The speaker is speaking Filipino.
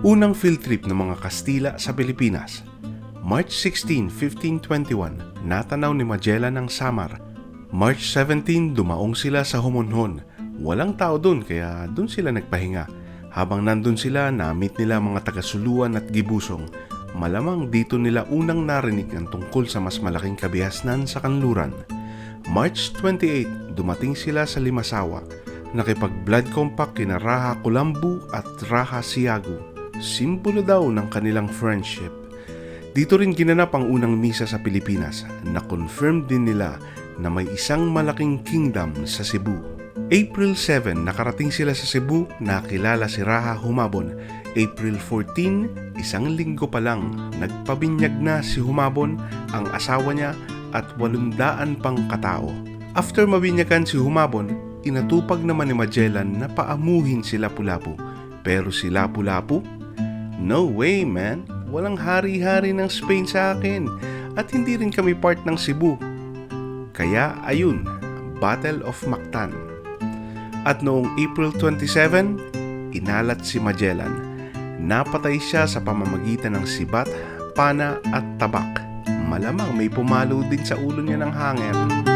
Unang field trip ng mga Kastila sa Pilipinas. March 16, 1521, natanaw ni Magellan ang Samar. March 17, dumaong sila sa Humonhon. Walang tao dun kaya dun sila nagpahinga. Habang nandun sila, na-meet nila mga taga-Suluan at Gibusong. Malamang dito nila unang narinig ang tungkol sa mas malaking kabihasnan sa kanluran. March 28, dumating sila sa Limasawa. Nakipag-blood compact kina Raha Kulambu at Raha Siago. Simbolo daw ng kanilang friendship. Dito rin ginanap ang unang misa sa Pilipinas na confirm din nila na may isang malaking kingdom sa Cebu. April 7, nakarating sila sa Cebu, nakilala si Raha Humabon. April 14, isang linggo pa lang, nagpabinyag na si Humabon, ang asawa niya at walundaan pang katao. After mabinyagan si Humabon, inatupag naman ni Magellan na paamuhin si Lapu-Lapu. Pero si Lapu-Lapu, No way man, walang hari-hari ng Spain sa akin at hindi rin kami part ng Cebu. Kaya ayun, Battle of Mactan. At noong April 27, inalat si Magellan. Napatay siya sa pamamagitan ng sibat, pana at tabak. Malamang may pumalo din sa ulo niya ng hangin.